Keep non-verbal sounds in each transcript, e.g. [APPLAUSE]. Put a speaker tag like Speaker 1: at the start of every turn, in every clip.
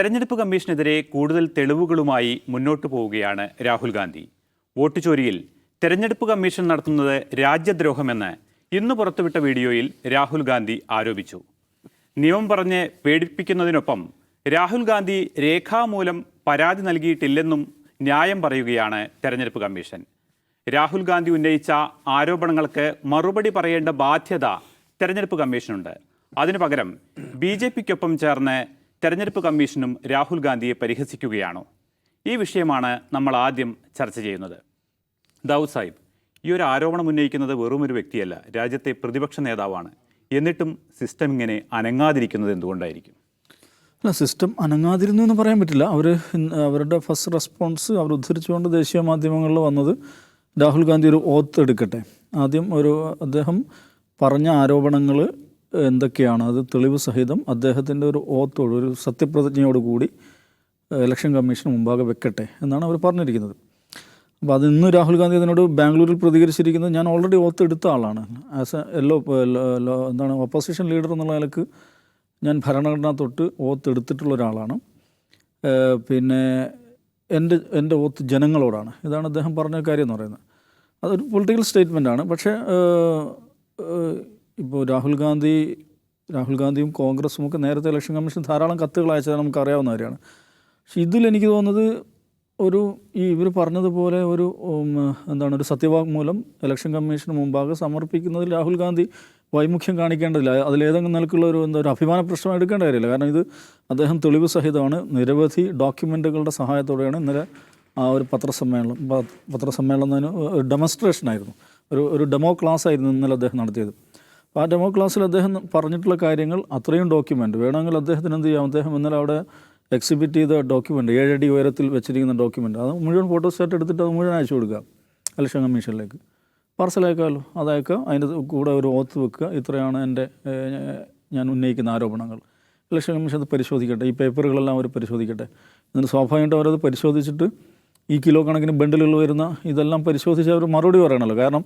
Speaker 1: തെരഞ്ഞെടുപ്പ് കമ്മീഷനെതിരെ കൂടുതൽ തെളിവുകളുമായി മുന്നോട്ടു പോവുകയാണ് രാഹുൽ ഗാന്ധി. വോട്ട് ചോരിയിൽ തെരഞ്ഞെടുപ്പ് കമ്മീഷൻ നടത്തുന്നത് രാജ്യദ്രോഹമെന്ന് ഇന്ന് പുറത്തുവിട്ട വീഡിയോയിൽ രാഹുൽ ഗാന്ധി ആരോപിച്ചു. നിയമം പറഞ്ഞ് പേടിപ്പിക്കുന്നതിനൊപ്പം രാഹുൽ ഗാന്ധി രേഖാമൂലം പരാതി നൽകിയിട്ടില്ലെന്നും ന്യായം പറയുകയാണ് തെരഞ്ഞെടുപ്പ് കമ്മീഷൻ. രാഹുൽ ഗാന്ധി ഉന്നയിച്ച ആരോപണങ്ങൾക്ക് മറുപടി പറയേണ്ട ബാധ്യത തെരഞ്ഞെടുപ്പ് കമ്മീഷനുണ്ട്. അതിനു പകരം ബി ജെ പിക്കൊപ്പം ചേർന്ന് തെരഞ്ഞെടുപ്പ് കമ്മീഷനും രാഹുൽ ഗാന്ധിയെ പരിഹസിക്കുകയാണോ? ഈ വിഷയമാണ് നമ്മൾ ആദ്യം ചർച്ച ചെയ്യുന്നത്. ദാവൂദ് സാഹിബ് ഈ ഒരു ആരോപണം ഉന്നയിക്കുന്നത് വെറും ഒരു വ്യക്തിയല്ല രാജ്യത്തെ പ്രതിപക്ഷ നേതാവാണ്. എന്നിട്ടും സിസ്റ്റം ഇങ്ങനെ അനങ്ങാതിരിക്കുന്നത് എന്തുകൊണ്ടായിരിക്കും?
Speaker 2: അല്ല സിസ്റ്റം അനങ്ങാതിരുന്നു എന്ന് പറയാൻ പറ്റില്ല. അവർ അവരുടെ ഫസ്റ്റ് റെസ്പോൺസ് അവർ ഉദ്ധരിച്ചുകൊണ്ട് ദേശീയ മാധ്യമങ്ങളിൽ വന്നത് രാഹുൽ ഗാന്ധി ഒരു ഓത്ത് എടുക്കട്ടെ. ആദ്യം ഒരു അദ്ദേഹം പറഞ്ഞ ആരോപണങ്ങൾ എന്തൊക്കെയാണ്? അത് തെളിവ് സഹിതം അദ്ദേഹത്തിന്റെ ഒരു ഓത്തോട് ഒരു സത്യപ്രതിജ്ഞയോട് കൂടി ഇലക്ഷൻ കമ്മീഷന് മുമ്പാകെ വെക്കട്ടെ എന്നാണ് അവർ പറഞ്ഞിരിക്കുന്നത്. അപ്പോൾ അത് ഇന്ന് രാഹുൽ ഗാന്ധി അതിനോട് ബാംഗ്ലൂരിൽ പ്രതികരിച്ചിരിക്കുന്നത് ഞാൻ ഓൾറെഡി ഓത്ത് എടുത്ത ആളാണ്. ആസ് എ എല്ലോ എന്താണ് ഓപ്പോസിഷൻ ലീഡർ എന്നുള്ള നിലയ്ക്ക് ഞാൻ ഭരണഘടന തൊട്ട് ഓത്ത് എടുത്തിട്ടുള്ള ഒരാളാണ്. പിന്നെ എന്റെ എന്റെ ഓത്ത് ജനങ്ങളോടാണ്. ഇതാണ് അദ്ദേഹം പറഞ്ഞ കാര്യം എന്ന് പറയുന്നത്. അതൊരു പൊളിറ്റിക്കൽ സ്റ്റേറ്റ്മെന്റാണ് പക്ഷേ ഇപ്പോൾ രാഹുൽ ഗാന്ധി രാഹുൽ ഗാന്ധിയും കോൺഗ്രസും ഒക്കെ നേരത്തെ ഇലക്ഷൻ കമ്മീഷൻ ധാരാളം കത്തുകൾ അയച്ചത് നമുക്ക് അറിയാവുന്ന കാര്യമാണ്. പക്ഷേ ഇതിൽ എനിക്ക് തോന്നുന്നത് ഒരു ഈ ഇവർ പറഞ്ഞതുപോലെ ഒരു എന്താണ് ഒരു സത്യവാങ്മൂലം ഇലക്ഷൻ കമ്മീഷന് മുമ്പാകെ സമർപ്പിക്കുന്നതിൽ രാഹുൽ ഗാന്ധി വൈമുഖ്യം കാണിക്കേണ്ടതില്ല. അതിലേതെങ്കിലും നിലക്കുള്ള ഒരു എന്താ ഒരു അഭിമാന പ്രശ്നം എടുക്കേണ്ട കാര്യമില്ല. കാരണം ഇത് അദ്ദേഹം തെളിവ് സഹിതമാണ്. നിരവധി ഡോക്യുമെന്റുകളുടെ സഹായത്തോടെയാണ് ഇന്നലെ ആ ഒരു പത്രസമ്മേളനം ഡെമോൺസ്ട്രേഷൻ ആയിരുന്നു ഒരു ഒരു ഡെമോ ക്ലാസ് ആയിരുന്നു ഇന്നലെ അദ്ദേഹം നടത്തിയത്. അപ്പോൾ ആ ഡെമോ ക്ലാസ്സിൽ അദ്ദേഹം പറഞ്ഞിട്ടുള്ള കാര്യങ്ങൾ അത്രയും ഡോക്യുമെന്റ്. വേണമെങ്കിൽ അദ്ദേഹത്തിന് എന്ത് ചെയ്യാം? അദ്ദേഹം ഇന്നലെ അവിടെ എക്സിബിറ്റ് ചെയ്ത ഡോക്യുമെന്റ് ഏഴടി ഉയരത്തിൽ വെച്ചിരിക്കുന്ന ഡോക്യുമെന്റ്. അത് മുഴുവൻ ഫോട്ടോസ്റ്റാറ്റ് എടുത്തിട്ട് അത് മുഴുവൻ അയച്ചു കൊടുക്കുക ഇലക്ഷൻ കമ്മീഷനിലേക്ക്. പാർസൽ അയക്കാമല്ലോ. അതയക്കുക. അതിന്റെ കൂടെ ഒരു ഓത്ത് വെക്കുക. ഇത്രയാണ് എന്റെ ഞാൻ ഉന്നയിക്കുന്ന ആരോപണങ്ങൾ. ഇലക്ഷൻ കമ്മീഷൻ അത് പരിശോധിക്കട്ടെ. ഈ പേപ്പറുകളെല്ലാം അവർ പരിശോധിക്കട്ടെ. എന്നിട്ട് സ്വാഭാവികമായിട്ടും അവരത് പരിശോധിച്ചിട്ട് ഈ കിലോ കണക്കിന് ബണ്ടിലുകൾ വരുന്ന ഇതെല്ലാം പരിശോധിച്ച് അവർ മറുപടി പറയണമല്ലോ. കാരണം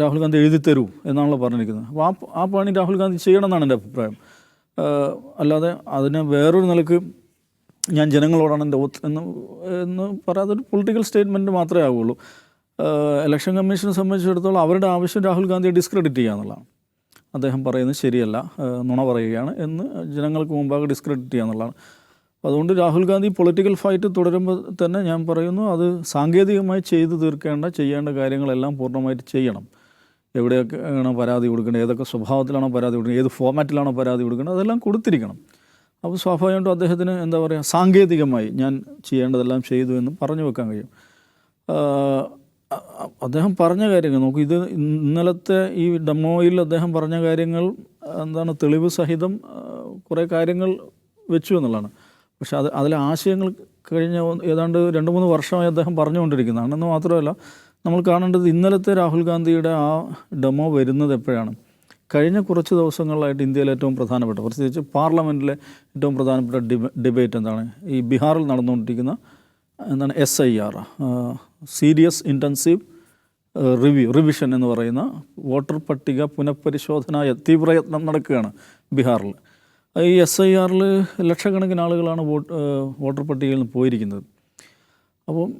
Speaker 2: രാഹുൽ ഗാന്ധി എഴുതി തരൂ എന്നാണല്ലോ പറഞ്ഞിരിക്കുന്നത്. അപ്പോൾ ആ ആ പണി രാഹുൽ ഗാന്ധി ചെയ്യണമെന്നാണ് എന്റെ അഭിപ്രായം. അല്ലാതെ അതിനെ വേറൊരു നിലയ്ക്ക് ഞാൻ ജനങ്ങളോടാണ് എന്റെ എന്ന് എന്ന് പറയാതെ ഒരു പൊളിറ്റിക്കൽ സ്റ്റേറ്റ്മെന്റ് മാത്രമേ ആവുള്ളൂ ഇലക്ഷൻ കമ്മീഷനെ സംബന്ധിച്ചിടത്തോളം അവരുടെ ആവശ്യം രാഹുൽ ഗാന്ധിയെ ഡിസ്ക്രെഡിറ്റ് ചെയ്യുക എന്നുള്ളതാണ്. അദ്ദേഹം പറയുന്നത് ശരിയല്ല നുണ പറയുകയാണ് എന്ന് ജനങ്ങൾക്ക് മുമ്പാകെ ഡിസ്ക്രെഡിറ്റ് ചെയ്യുക എന്നുള്ളതാണ്. അതുകൊണ്ട് രാഹുൽ ഗാന്ധി പൊളിറ്റിക്കൽ ഫൈറ്റ് തുടരുമ്പോൾ തന്നെ ഞാൻ പറയുന്നു അത് സാങ്കേതികമായി ചെയ്തു തീർക്കേണ്ട ചെയ്യേണ്ട കാര്യങ്ങളെല്ലാം പൂർണമായിട്ട് ചെയ്യണം. എവിടെയൊക്കെയാണോ പരാതി കൊടുക്കേണ്ടത്? ഏതൊക്കെ സ്വഭാവത്തിലാണോ പരാതി കൊടുക്കേണ്ടത്? ഏത് ഫോമാറ്റിലാണോ പരാതി കൊടുക്കേണ്ടത്? അതെല്ലാം കൊടുത്തിരിക്കണം. അപ്പോൾ സ്വാഭാവികമായിട്ടും അദ്ദേഹത്തിന് എന്താ പറയുക സാങ്കേതികമായി ഞാൻ ചെയ്യേണ്ടതെല്ലാം ചെയ്തു എന്ന് പറഞ്ഞു വെക്കാൻ കഴിയും. അദ്ദേഹം പറഞ്ഞ കാര്യങ്ങൾ നോക്കൂ ഇത് ഇന്നലത്തെ ഈ ഡെമോയിൽ അദ്ദേഹം പറഞ്ഞ കാര്യങ്ങൾ എന്താണ് തെളിവ് സഹിതം കുറേ കാര്യങ്ങൾ വെച്ചു എന്നുള്ളതാണ്. പക്ഷേ അത് അതിലെ ആശയങ്ങൾ കഴിഞ്ഞ ഏതാണ്ട് രണ്ട് മൂന്ന് വർഷമായി അദ്ദേഹം പറഞ്ഞുകൊണ്ടിരിക്കുന്നതാണ്. എന്ന് മാത്രമല്ല നമ്മൾ കാണേണ്ടത് ഇന്നലത്തെ രാഹുൽ ഗാന്ധിയുടെ ആ ഡെമോ വരുന്നത് എപ്പോഴാണ്? കഴിഞ്ഞ കുറച്ച് ദിവസങ്ങളിലായിട്ട് ഇന്ത്യയിലെ ഏറ്റവും പ്രധാനപ്പെട്ട പ്രത്യേകിച്ച് പാർലമെന്റിലെ ഏറ്റവും പ്രധാനപ്പെട്ട ഡിബ ഡിബേറ്റ് എന്താണ്? ഈ ബീഹാറിൽ നടന്നുകൊണ്ടിരിക്കുന്ന എന്താണ് S I R serious intensive review revision എന്ന് പറയുന്ന വോട്ടർ പട്ടിക പുനഃപരിശോധന തീവ്രയത്നം നടക്കുകയാണ് ബീഹാറിൽ. ഈ എസ് ഐ ആറിൽ ലക്ഷക്കണക്കിന് ആളുകളാണ് വോട്ട് വോട്ടർ പട്ടികയിൽ നിന്ന് പോയിരിക്കുന്നത്. അപ്പം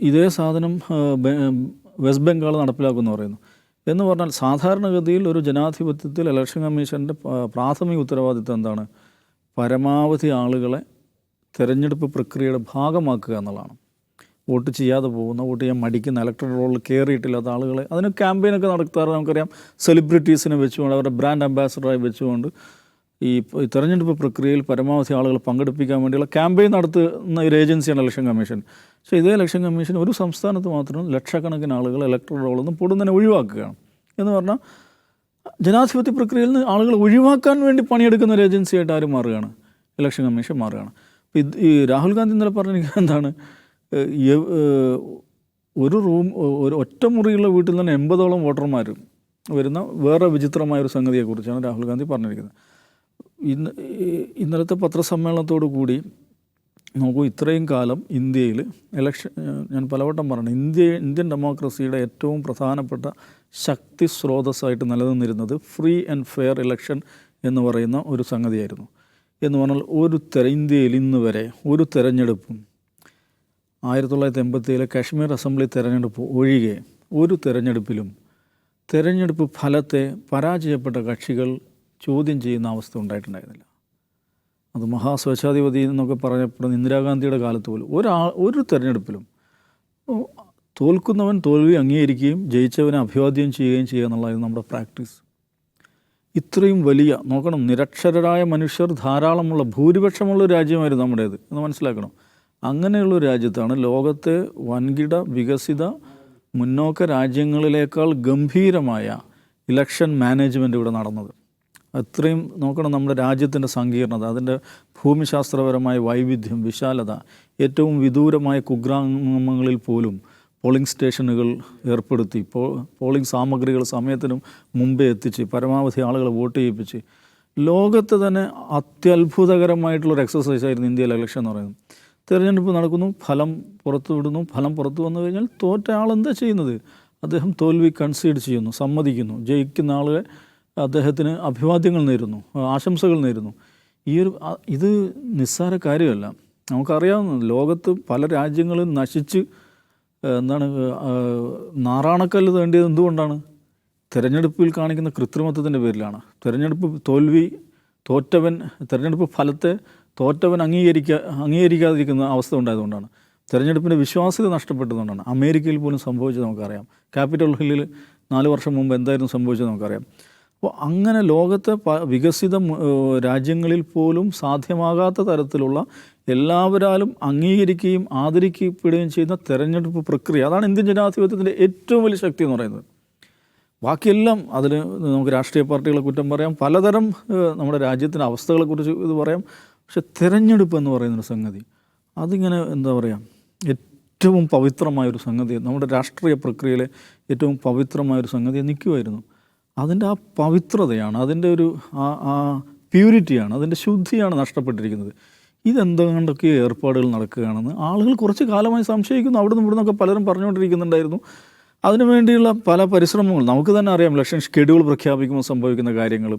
Speaker 2: ഇതേ സാധനം വെസ്റ്റ് ബംഗാൾ നടപ്പിലാക്കുമെന്ന് പറയുന്നു. എന്ന് പറഞ്ഞാൽ സാധാരണഗതിയിൽ ഒരു ജനാധിപത്യത്തിൽ ഇലക്ഷൻ കമ്മീഷന്റെ പ്രാഥമിക ഉത്തരവാദിത്തം എന്താണ്? പരമാവധി ആളുകളെ തിരഞ്ഞെടുപ്പ് പ്രക്രിയയുടെ ഭാഗമാക്കുക എന്നുള്ളതാണ്. വോട്ട് ചെയ്യാതെ പോകുന്ന വോട്ട് ചെയ്യാൻ മടിക്കുന്ന ഇലക്ട്രൽ റോളിൽ കയറിയിട്ടില്ലാത്ത ആളുകളെ അതിന് ക്യാമ്പയിനൊക്കെ നടത്താറ് നമുക്കറിയാം. സെലിബ്രിറ്റീസിനെ വെച്ചുകൊണ്ട് അവരുടെ ബ്രാൻഡ് അംബാസഡറായി വെച്ചുകൊണ്ട് ഈ തെരഞ്ഞെടുപ്പ് പ്രക്രിയയിൽ പരമാവധി ആളുകൾ പങ്കെടുപ്പിക്കാൻ വേണ്ടിയുള്ള ക്യാമ്പയിൻ നടത്തുന്ന ഒരു ഏജൻസിയാണ് ഇലക്ഷൻ കമ്മീഷൻ. പക്ഷേ ഇതേ ഇലക്ഷൻ കമ്മീഷൻ ഒരു സംസ്ഥാനത്ത് മാത്രം ലക്ഷക്കണക്കിന് ആളുകൾ ഇലക്ട്രൽ റോളിൽ നിന്ന് പൊടുന്നതിനെ ഒഴിവാക്കുകയാണ്. എന്ന് പറഞ്ഞാൽ ജനാധിപത്യ പ്രക്രിയയിൽ നിന്ന് ആളുകൾ ഒഴിവാക്കാൻ വേണ്ടി പണിയെടുക്കുന്ന ഒരു ഏജൻസിയായിട്ട് ആരും മാറുകയാണ്? ഇലക്ഷൻ കമ്മീഷൻ മാറുകയാണ്. അപ്പോൾ ഇത് ഈ രാഹുൽ ഗാന്ധി ഇന്നലെ പറഞ്ഞിരിക്കുന്നത് എന്താണ്? ഒരു റൂം ഒരു ഒറ്റ മുറിയുള്ള വീട്ടിൽ തന്നെ എൺപതോളം വോട്ടർമാർ വരുന്ന വേറെ വിചിത്രമായ ഒരു സംഗതിയെക്കുറിച്ചാണ് രാഹുൽ ഗാന്ധി പറഞ്ഞിരിക്കുന്നത്. ഇന്ന് ഇന്നലത്തെ പത്രസമ്മേളനത്തോടു കൂടി നോക്കൂ ഇത്രയും കാലം ഇന്ത്യയിൽ ഇലക്ഷൻ ഞാൻ പലവട്ടം പറഞ്ഞു ഇന്ത്യ ഇന്ത്യൻ ഡെമോക്രസിയുടെ ഏറ്റവും പ്രധാനപ്പെട്ട ശക്തി സ്രോതസ്സായിട്ട് നിലനിന്നിരുന്നത് ഫ്രീ ആൻഡ് ഫെയർ ഇലക്ഷൻ എന്ന് പറയുന്ന ഒരു സംഗതിയായിരുന്നു. എന്ന് പറഞ്ഞാൽ ഒരു തെര ഇന്ത്യയിൽ ഇന്ന് വരെ ഒരു തെരഞ്ഞെടുപ്പും ആയിരത്തി തൊള്ളായിരത്തി എൺപത്തിയേഴിലെ കാശ്മീർ അസംബ്ലി തെരഞ്ഞെടുപ്പ് ഒഴികെ ഒരു തെരഞ്ഞെടുപ്പിലും തെരഞ്ഞെടുപ്പ് ഫലത്തെ പരാജയപ്പെട്ട കക്ഷികൾ ചോദ്യം ചെയ്യുന്ന അവസ്ഥ ഉണ്ടായിട്ടുണ്ടായിരുന്നില്ല. അത് മഹാസ്വേച്ഛാധിപതി എന്നൊക്കെ പറയപ്പെടുന്ന ഇന്ദിരാഗാന്ധിയുടെ കാലത്ത് പോലും ഒരാൾ ഒരു തെരഞ്ഞെടുപ്പിലും തോൽക്കുന്നവൻ തോൽവി അംഗീകരിക്കുകയും ജയിച്ചവനെ അഭിവാദ്യം ചെയ്യുകയും ചെയ്യുക എന്നുള്ളതായിരുന്നു നമ്മുടെ പ്രാക്ടീസ്. ഇത്രയും വലിയ നോക്കണം നിരക്ഷരരായ മനുഷ്യർ ധാരാളമുള്ള ഭൂരിപക്ഷമുള്ള രാജ്യമായിരുന്നു നമ്മുടേത് എന്ന് മനസ്സിലാക്കണം. അങ്ങനെയുള്ള രാജ്യത്താണ് ലോകത്തെ വൻകിട വികസിത മുന്നോക്ക രാജ്യങ്ങളിലേക്കാൾ ഗംഭീരമായ ഇലക്ഷൻ മാനേജ്മെന്റ് ഇവിടെ നടന്നത്. അത്രയും നോക്കണം നമ്മുടെ രാജ്യത്തിന്റെ സങ്കീർണത അതിന്റെ ഭൂമിശാസ്ത്രപരമായ വൈവിധ്യം വിശാലത ഏറ്റവും വിദൂരമായ കുഗ്രാമങ്ങളിൽ പോലും പോളിംഗ് സ്റ്റേഷനുകൾ ഏർപ്പെടുത്തി പോ പോളിംഗ് സാമഗ്രികൾ സമയത്തിനും മുമ്പേ എത്തിച്ച് പരമാവധി ആളുകളെ വോട്ട് ചെയ്യിപ്പിച്ച്. ലോകത്ത് തന്നെ അത്യത്ഭുതകരമായിട്ടുള്ളൊരു എക്സസൈസ് ആയിരുന്നു ഇന്ത്യയിലെ ഇലക്ഷൻ എന്ന് പറയുന്നത്. തിരഞ്ഞെടുപ്പ് നടക്കുന്നു ഫലം പുറത്തു വിടുന്നു ഫലം പുറത്തു വന്നു കഴിഞ്ഞാൽ തോറ്റ ആൾ എന്താ ചെയ്യുന്നത്? അദ്ദേഹം തോൽവി കൺസീഡ് ചെയ്യുന്നു സമ്മതിക്കുന്നു ജയിക്കുന്ന ആളെ അദ്ദേഹത്തിന് അഭിവാദ്യങ്ങൾ നേരുന്നു ആശംസകൾ നേരുന്നു. ഈ ഒരു ഇത് നിസ്സാര കാര്യമല്ല. നമുക്കറിയാവുന്ന ലോകത്ത് പല രാജ്യങ്ങളും നശിച്ച് എന്താണ് നാറാണക്കല്ല് തേണ്ടിയത് എന്തുകൊണ്ടാണ്? തിരഞ്ഞെടുപ്പിൽ കാണിക്കുന്ന കൃത്രിമത്വത്തിന്റെ പേരിലാണ്. തിരഞ്ഞെടുപ്പ് തോൽവി തോറ്റവൻ തിരഞ്ഞെടുപ്പ് ഫലത്തെ തോറ്റവൻ അംഗീകരിക്കാ അംഗീകരിക്കാതിരിക്കുന്ന അവസ്ഥ ഉണ്ടായതുകൊണ്ടാണ്. തിരഞ്ഞെടുപ്പിന്റെ വിശ്വാസ്യത നഷ്ടപ്പെട്ടതുകൊണ്ടാണ്. അമേരിക്കയിൽ പോലും സംഭവിച്ചത് നമുക്കറിയാം. ക്യാപിറ്റൽ ഹില്ലിൽ നാല് വർഷം മുമ്പ് എന്തായിരുന്നു സംഭവിച്ചത് നമുക്കറിയാം. അപ്പോൾ അങ്ങനെ ലോകത്തെ വികസിത രാജ്യങ്ങളിൽ പോലും സാധ്യമാകാത്ത തരത്തിലുള്ള എല്ലാവരാലും അംഗീകരിക്കുകയും ആദരിക്കപ്പെടുകയും ചെയ്യുന്ന തെരഞ്ഞെടുപ്പ് പ്രക്രിയ. അതാണ് ഇന്ത്യൻ ജനാധിപത്യത്തിന്റെ ഏറ്റവും വലിയ ശക്തി എന്ന് പറയുന്നത്. ബാക്കിയെല്ലാം അതിൽ നമുക്ക് രാഷ്ട്രീയ പാർട്ടികളെ കുറ്റം പറയാം. പലതരം നമ്മുടെ രാജ്യത്തിന്റെ അവസ്ഥകളെക്കുറിച്ച് ഇത് പറയാം. പക്ഷെ തിരഞ്ഞെടുപ്പ് എന്ന് പറയുന്നൊരു സംഗതി അതിങ്ങനെ എന്താ പറയുക ഏറ്റവും പവിത്രമായൊരു സംഗതി നമ്മുടെ രാഷ്ട്രീയ പ്രക്രിയയിലെ ഏറ്റവും പവിത്രമായൊരു സംഗതി നിൽക്കുമായിരുന്നു അതിന്റെ ആ പവിത്രതയാണ് അതിന്റെ ഒരു ആ ആ പ്യൂരിറ്റിയാണ് അതിന്റെ ശുദ്ധിയാണ് നഷ്ടപ്പെട്ടിരിക്കുന്നത്. ഇതെന്തുകൊണ്ടൊക്കെ ഏർപ്പാടുകൾ നടക്കുകയാണെന്ന് ആളുകൾ കുറച്ച് കാലമായി സംശയിക്കുന്നു. അവിടെ നിന്ന് ഇവിടുന്നൊക്കെ പലരും പറഞ്ഞുകൊണ്ടിരിക്കുന്നുണ്ടായിരുന്നു. അതിനുവേണ്ടിയുള്ള പല പരിശ്രമങ്ങളും നമുക്ക് തന്നെ അറിയാം ഇലക്ഷൻ ഷെഡ്യൂൾ പ്രഖ്യാപിക്കുമ്പോൾ സംഭവിക്കുന്ന കാര്യങ്ങൾ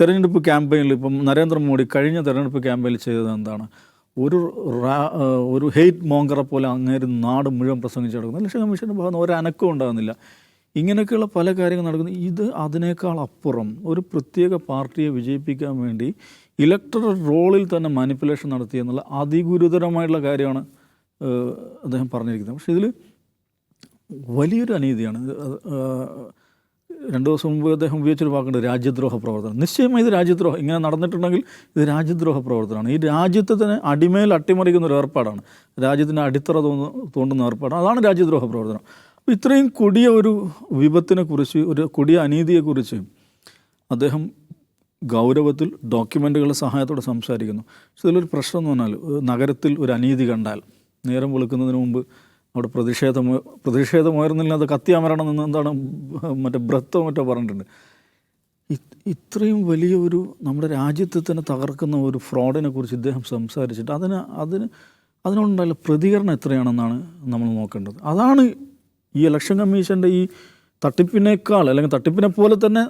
Speaker 2: തെരഞ്ഞെടുപ്പ് ക്യാമ്പയിനിൽ ഇപ്പം നരേന്ദ്രമോദി കഴിഞ്ഞ തെരഞ്ഞെടുപ്പ് ക്യാമ്പയിനിൽ ചെയ്തത് എന്താണ്? ഒരു ഒരു ഹെയ്റ്റ് മോങ്കറെ പോലെ അങ്ങേര് നാട് മുഴുവൻ പ്രസംഗിച്ചു നടക്കുന്നു. ഇലക്ഷൻ കമ്മീഷന്റെ ഭാഗത്ത് ഒരു അനക്കവും ഉണ്ടാകുന്നില്ല. ഇങ്ങനെയൊക്കെയുള്ള പല കാര്യങ്ങൾ നടക്കുന്നു. ഇത് അതിനേക്കാൾ അപ്പുറം ഒരു പ്രത്യേക പാർട്ടിയെ വിജയിപ്പിക്കാൻ വേണ്ടി ഇലക്ടറൽ റോളിൽ തന്നെ മാനിപ്പുലേഷൻ നടത്തി എന്നുള്ള അതിഗുരുതരമായിട്ടുള്ള കാര്യമാണ് അദ്ദേഹം പറഞ്ഞിരിക്കുന്നത്. പക്ഷേ ഇതിൽ വലിയൊരു അനീതിയാണ്. രണ്ട് ദിവസം മുമ്പ് അദ്ദേഹം ഉപയോഗിച്ചൊരു വാക്കുണ്ട് രാജ്യദ്രോഹ പ്രവർത്തനം. നിശ്ചയമായി ഇത് രാജ്യദ്രോഹം. ഇങ്ങനെ നടന്നിട്ടുണ്ടെങ്കിൽ ഇത് രാജ്യദ്രോഹ പ്രവർത്തനമാണ്. ഈ രാജ്യത്തെ തന്നെ അടിമയിൽ അട്ടിമറിക്കുന്ന ഒരു ഏർപ്പാടാണ്. രാജ്യത്തിന്റെ അടിത്തറ തോന്നുന്ന തോണ്ടുന്ന ഏർപ്പാടാണ്. അതാണ് രാജ്യദ്രോഹ പ്രവർത്തനം. ഇത്രയും കൊടിയ ഒരു വിപത്തിനെക്കുറിച്ച് ഒരു കൊടിയ അനീതിയെക്കുറിച്ച് അദ്ദേഹം ഗൗരവത്തിൽ ഡോക്യുമെന്റുകളുടെ സഹായത്തോടെ സംസാരിക്കുന്നു. പക്ഷെ ഇതിലൊരു പ്രശ്നം എന്ന് പറഞ്ഞാൽ നഗരത്തിൽ ഒരു അനീതി കണ്ടാൽ നേരം വെളുക്കുന്നതിന് മുമ്പ് അവിടെ പ്രതിഷേധം പ്രതിഷേധമായിരുന്നില്ല അത് കത്തിയാമരണം എന്ന് എന്താണ് മറ്റേ ബ്രത്തോ മറ്റോ പറഞ്ഞിട്ടുണ്ട്. ഇത് ഇത്രയും വലിയ ഒരു നമ്മുടെ രാജ്യത്തെ തന്നെ തകർക്കുന്ന ഒരു ഫ്രോഡിനെ കുറിച്ച് ഇദ്ദേഹം സംസാരിച്ചിട്ട് അതിന് അതിന് അതിനോടുണ്ടായ പ്രതികരണം എത്രയാണെന്നാണ് നമ്മൾ നോക്കേണ്ടത്. അതാണ് ഈ ഇലക്ഷൻ കമ്മീഷന്റെ ഈ തട്ടിപ്പിനേക്കാൾ അല്ലെങ്കിൽ തട്ടിപ്പിനെ പോലെ തന്നെ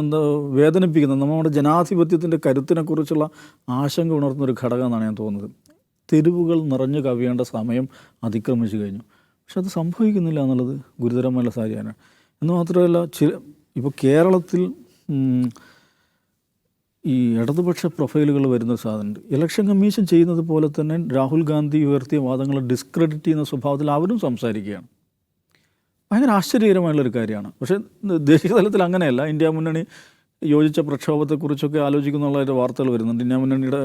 Speaker 2: എന്താ വേദനിപ്പിക്കുന്ന നമ്മുടെ ജനാധിപത്യത്തിന്റെ കരുത്തിനെക്കുറിച്ചുള്ള ആശങ്ക ഉണർത്തുന്ന ഒരു ഘടകം എന്നാണ് ഞാൻ തോന്നുന്നത്. തെരുവുകൾ നിറഞ്ഞു കവിയേണ്ട സമയം അതിക്രമിച്ചു കഴിഞ്ഞു. പക്ഷെ അത് സംഭവിക്കുന്നില്ല എന്നുള്ളത് ഗുരുതരമായ കാര്യമാണ് എന്ന് മാത്രമല്ല ചില ഇപ്പോൾ കേരളത്തിൽ ഈ ഇടതുപക്ഷ പ്രൊഫൈലുകൾ വരുന്നൊരു സാധനമുണ്ട് ഇലക്ഷൻ കമ്മീഷൻ ചെയ്യുന്നത് പോലെ തന്നെ രാഹുൽ ഗാന്ധി ഉയർത്തിയ വാദങ്ങളെ ഡിസ്ക്രെഡിറ്റ് ചെയ്യുന്ന സ്വഭാവത്തിൽ അവരും സംസാരിക്കുകയാണ്. ഭയങ്കര ആശ്ചര്യകരമായുള്ളൊരു കാര്യമാണ്. പക്ഷേ ദേശീയ തലത്തിൽ അങ്ങനെയല്ല. ഇന്ത്യ മുന്നണി യോജിച്ച പ്രക്ഷോഭത്തെക്കുറിച്ചൊക്കെ ആലോചിക്കുന്നുള്ള വാർത്തകൾ വരുന്നുണ്ട്. ഇന്ത്യ മുന്നണിയുടെ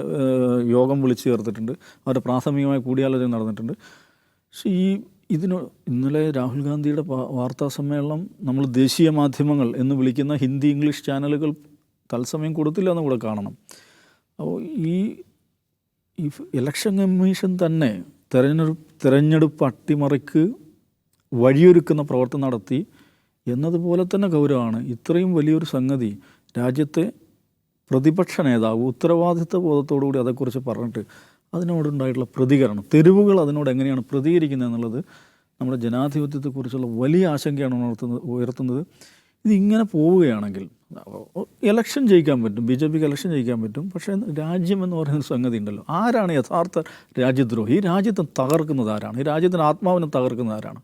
Speaker 2: യോഗം വിളിച്ചു ചേർത്തിട്ടുണ്ട്. അവരുടെ പ്രാഥമികമായ കൂടിയാലോചന നടന്നിട്ടുണ്ട്. പക്ഷേ ഈ ഇതിന് ഇന്നലെ രാഹുൽ ഗാന്ധിയുടെ വാർത്താ സമ്മേളനം നമ്മൾ ദേശീയ മാധ്യമങ്ങൾ എന്ന് വിളിക്കുന്ന ഹിന്ദി ഇംഗ്ലീഷ് ചാനലുകൾ തത്സമയം കൊടുത്തില്ല എന്ന് കൂടെ കാണണം. അപ്പോൾ ഈ ഇലക്ഷൻ കമ്മീഷൻ തന്നെ തെരഞ്ഞെടുപ്പ് തെരഞ്ഞെടുപ്പ് അട്ടിമറിക്ക് വഴിയൊരുക്കുന്ന പ്രവർത്തനം നടത്തി എന്നതുപോലെ തന്നെ ഗൗരവമാണ്. ഇത്രയും വലിയൊരു സംഗതി രാജ്യത്തെ പ്രതിപക്ഷ നേതാവ് ഉത്തരവാദിത്വ ബോധത്തോടുകൂടി അതേക്കുറിച്ച് പറഞ്ഞിട്ട് അതിനോടുണ്ടായിട്ടുള്ള പ്രതികരണം തെരുവുകൾ അതിനോട് എങ്ങനെയാണ് പ്രതികരിക്കുന്നത് എന്നുള്ളത് നമ്മുടെ ജനാധിപത്യത്തെക്കുറിച്ചുള്ള വലിയ ആശങ്കയാണ് ഉണർത്തുന്നത് ഉയർത്തുന്നത്. ഇതിങ്ങനെ പോവുകയാണെങ്കിൽ ഇലക്ഷൻ ജയിക്കാൻ പറ്റും ബി ജെ പിക്ക് ഇലക്ഷൻ ജയിക്കാൻ പറ്റും. പക്ഷേ രാജ്യം എന്ന് പറയുന്ന സംഗതി ഉണ്ടല്ലോ. ആരാണ് യഥാർത്ഥ രാജ്യദ്രോഹി? ഈ രാജ്യത്തെ തകർക്കുന്നത് ആരാണ്? ഈ രാജ്യത്തിന്റെ ആത്മാവിനെ തകർക്കുന്നത് ആരാണ്?